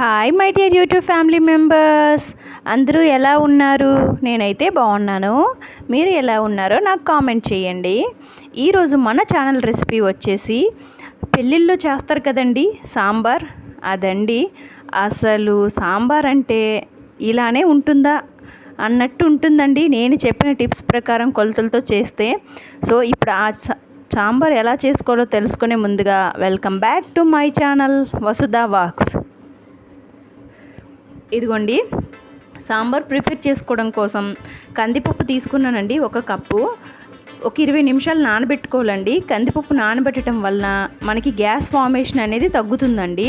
Hi my dear YouTube family members. అందరూ ఎలా ఉన్నారు? నేనైతే బాగున్నాను. మీరు ఎలా ఉన్నారో నాకు కామెంట్ చేయండి. ఈరోజు మన ఛానల్ రెసిపీ వచ్చేసి పెళ్ళిళ్ళు చేస్తారు కదండి సాంబార్. అదండి. అసలు సాంబార్ అంటే ఇలానే ఉంటుందా? అన్నట్టు ఉంటుందండి. నేను చెప్పిన టిప్స్ ప్రకారం కొలతలతో చేస్తే. సో ఇప్పుడు ఆ సా- సాంబార్ ఎలా చేసుకోవాలో తెలుసుకునే ముందుగా welcome back to my channel Vasudha wax. ఇదిగోండి. సాంబార్ ప్రిపేర్ చేసుకోవడం కోసం కందిపప్పు తీసుకున్నానండి ఒక కప్పు. ఒక ఇరవై నిమిషాలు నానబెట్టుకోవాలండి. కందిపప్పు నానబెట్టడం వలన మనకి గ్యాస్ ఫార్మేషన్ అనేది తగ్గుతుందండి.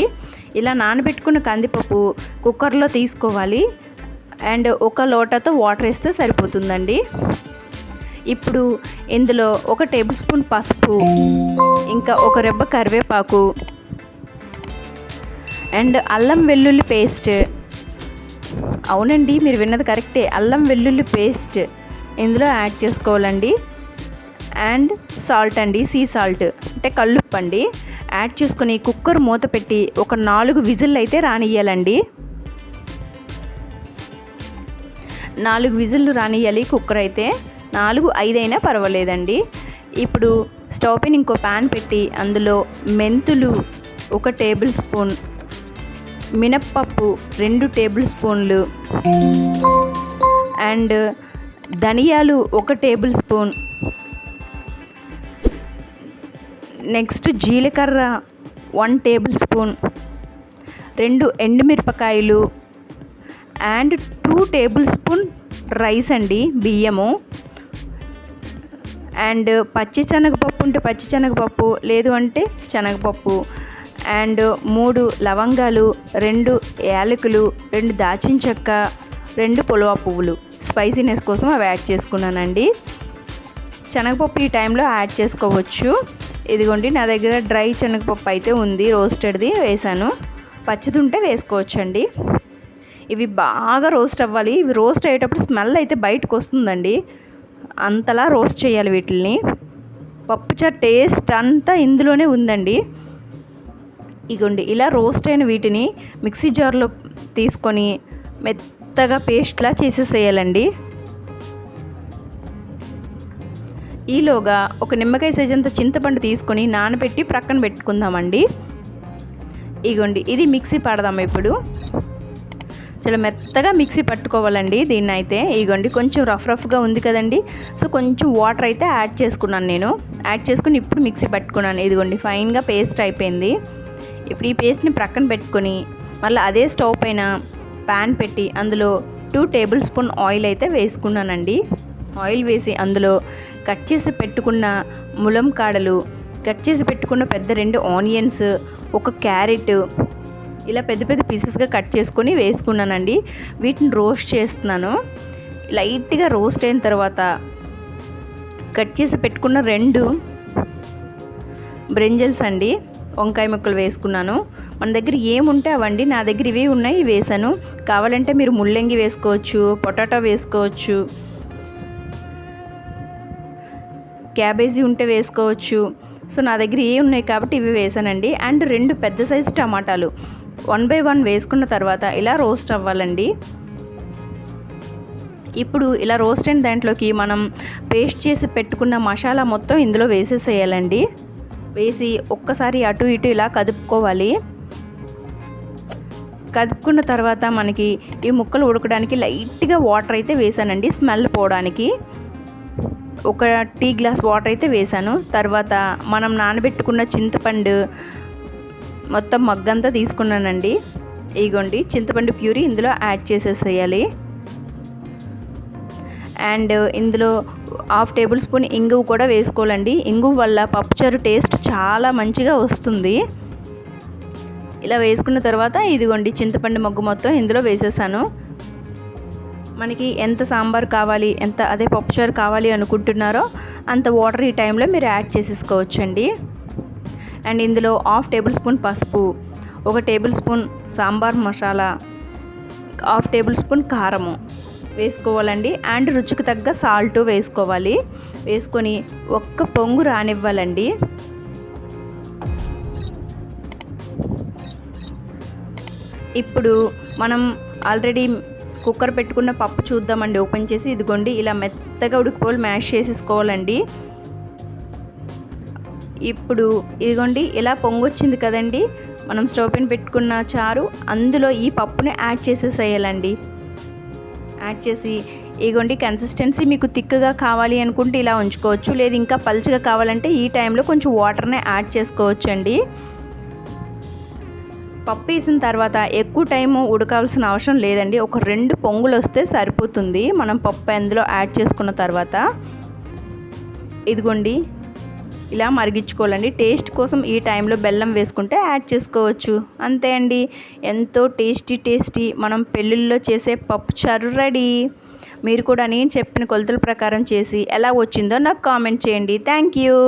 ఇలా నానబెట్టుకున్న కందిపప్పు కుక్కర్లో తీసుకోవాలి. అండ్ ఒక లోటాతో వాటర్ వేస్తే సరిపోతుందండి. ఇప్పుడు ఇందులో ఒక టేబుల్ స్పూన్ పసుపు ఇంకా ఒక రెబ్బ కరివేపాకు అండ్ అల్లం వెల్లుల్లి పేస్ట్ అవునండి మీరు విన్నది కరెక్టే. అల్లం వెల్లుల్లి పేస్ట్ ఇందులో యాడ్ చేసుకోవాలండి. అండ్ సాల్ట్ అండి సీ సాల్ట్. అంటే కల్లుప్పు అండి. యాడ్ చేసుకొని కుక్కర్ మూత పెట్టి ఒక నాలుగు విజిల్ అయితే రానియ్యాలండి. నాలుగు విజిల్లు రానియ్యాలి కుక్కర్ అయితే. నాలుగు ఐదైనా పర్వాలేదండి. ఇప్పుడు స్టవ్ పైన ఇంకో ప్యాన్ పెట్టి అందులో మెంతులు ఒక టేబుల్ స్పూన్ మినప్పప్పు రెండు టేబుల్ స్పూన్లు. అండ్ ధనియాలు ఒక టేబుల్ స్పూన్. నెక్స్ట్ జీలకర్ర వన్ టేబుల్ స్పూన్. రెండు ఎండుమిరపకాయలు. And two tablespoon rice అండి బియ్యము. అండ్ పచ్చి శనగపప్పు ఉంటే పచ్చి శనగపప్పు లేదు అంటే శనగపప్పు. అండ్ మూడు లవంగాలు రెండు యాలకులు రెండు దాచిన చెక్క రెండు పులవ పువ్వులు. స్పైసీనెస్ కోసం అవి యాడ్ చేసుకున్నానండి. శనగపప్పు ఈ టైంలో యాడ్ చేసుకోవచ్చు. ఇదిగోండి నా దగ్గర డ్రై శనగపప్పు అయితే ఉంది రోస్టెడ్ది వేసాను. పచ్చిది ఉంటే వేసుకోవచ్చండి. ఇవి బాగా రోస్ట్ అవ్వాలి. ఇవి రోస్ట్ అయ్యేటప్పుడు స్మెల్ అయితే బయటకు వస్తుందండి. అంతలా రోస్ట్ చేయాలి వీటిని పప్పుచారు టేస్ట్ అంతా ఇందులోనే ఉందండి. ఇగోండి ఇలా రోస్ట్ అయిన వీటిని మిక్సీ జార్లో తీసుకొని మెత్తగా పేస్ట్లా చేసేసేయాలండి. ఈలోగా ఒక నిమ్మకాయ సైజంత చింతపండు తీసుకొని నానబెట్టి ప్రక్కన పెట్టుకుందామండి. ఇగోండి ఇది మిక్సీ పడదాం ఇప్పుడు. చాలా మెత్తగా మిక్సీ పట్టుకోవాలండి దీన్ని అయితే ఇగోండి కొంచెం రఫ్ రఫ్గా ఉంది కదండి. సో కొంచెం వాటర్ అయితే యాడ్ చేసుకున్నాను నేను. యాడ్ చేసుకుని ఇప్పుడు మిక్సీ పట్టుకున్నాను. ఇదిగోండి ఫైన్గా పేస్ట్ అయిపోయింది. ఇప్పుడు ఈ పేస్ట్ని ప్రక్కన పెట్టుకొని మళ్ళీ అదే స్టవ్ పైన ప్యాన్ పెట్టి అందులో టూ టేబుల్ స్పూన్ ఆయిల్ అయితే వేసుకున్నానండి. ఆయిల్ వేసి అందులో కట్ చేసి పెట్టుకున్న ములం కాడలు కట్ చేసి పెట్టుకున్న పెద్ద రెండు ఆనియన్స్ ఒక క్యారెట్ ఇలా పెద్ద పెద్ద పీసెస్గా కట్ చేసుకొని వేసుకున్నానండి. వీటిని రోస్ట్ చేస్తున్నాను. లైట్గా రోస్ట్ అయిన తర్వాత కట్ చేసి పెట్టుకున్న రెండు బ్రింజల్స్ అండి. వంకాయ ముక్కలు వేసుకున్నాను. మన దగ్గర ఏముంటే అవండి నా దగ్గర ఇవి ఉన్నాయి వేసాను. కావాలంటే మీరు ముల్లంగి వేసుకోవచ్చు పొటాటో వేసుకోవచ్చు క్యాబేజీ ఉంటే వేసుకోవచ్చు. సో నా దగ్గర ఏ ఉన్నాయి కాబట్టి ఇవి వేసానండి. అండ్ రెండు పెద్ద సైజు టమాటాలు. వన్ బై వన్ వేసుకున్న తర్వాత ఇలా రోస్ట్ అవ్వాలండి. ఇప్పుడు ఇలా రోస్ట్ అయిన దాంట్లోకి మనం పేస్ట్ చేసి పెట్టుకున్న మసాలా మొత్తం ఇందులో వేసేసేయాలండి. వేసి ఒక్కసారి అటు ఇటు ఇలా కదుపుకోవాలి. కదుపుకున్న తర్వాత మనకి ఈ ముక్కలు ఉడకడానికి లైట్గా వాటర్ అయితే వేసానండి స్మెల్ పోవడానికి. ఒక టీ గ్లాస్ వాటర్ అయితే వేసాను. తర్వాత మనం నానబెట్టుకున్న చింతపండు మొత్తం మగ్గంతా తీసుకున్నానండి. ఇగోండి చింతపండు ప్యూరీ ఇందులో యాడ్ చేసేసేయాలి. అండ్ ఇందులో హాఫ్ టేబుల్ స్పూన్ ఇంగువ కూడా వేసుకోవాలండి. ఇంగువ వల్ల పప్పుచారు టేస్ట్ చాలా మంచిగా వస్తుంది. ఇలా వేసుకున్న తర్వాత ఇదిగోండి చింతపండు మొగ్గు మొత్తం ఇందులో వేసేసాను. మనకి ఎంత సాంబార్ కావాలి ఎంత అదే పప్పుచారు కావాలి అనుకుంటున్నారో అంత వాటర్ ఈ టైంలో మీరు యాడ్ చేసేసుకోవచ్చండి. అండ్ ఇందులో హాఫ్ టేబుల్ స్పూన్ పసుపు ఒక tablespoon sambar masala half tablespoon కారము. వేసుకోవాలండి. అండ్ రుచికి తగ్గ సాల్ట్ వేసుకోవాలి. వేసుకొని ఒక్క పొంగు రానివ్వాలండి. ఇప్పుడు మనం ఆల్రెడీ కుక్కర్ పెట్టుకున్న పప్పు చూద్దామండి. ఓపెన్ చేసి ఇదిగోండి ఇలా మెత్తగా ఉడికిపోవాలి మ్యాష్ చేసేసుకోవాలండి. ఇప్పుడు ఇదిగోండి ఇలా పొంగొచ్చింది కదండి. మనం స్టవ్ పైన పెట్టుకున్న చారు అందులో ఈ పప్పుని యాడ్ చేసేసేయాలండి. యాడ్ చేసి ఇగోండి కన్సిస్టెన్సీ మీకు థిక్గా కావాలి అనుకుంటే ఇలా ఉంచుకోవచ్చు. లేదు ఇంకా పల్చగా కావాలంటే ఈ టైంలో కొంచెం వాటర్ని యాడ్ చేసుకోవచ్చు అండి పప్పు వేసిన తర్వాత ఎక్కువ టైం ఉడకాల్సిన అవసరం లేదండి. ఒక రెండు పొంగులు వస్తే సరిపోతుంది. మనం పప్పు అందులో యాడ్ చేసుకున్న తర్వాత. ఇదిగోండి ఇలా మరిగించుకోవాలండి. టేస్ట్ కోసం ఈ టైంలో బెల్లం వేసుకుంటే యాడ్ చేసుకోవచ్చు. అంతే అండి. ఎంతో టేస్టీ టేస్టీ మనం పెళ్ళిళ్ళలో చేసే పప్పు చారు రెడీ. మీరు కూడా నేను చెప్పిన కొలతల ప్రకారం చేసి ఎలా వచ్చిందో నాకు కామెంట్ చేయండి. Thank you.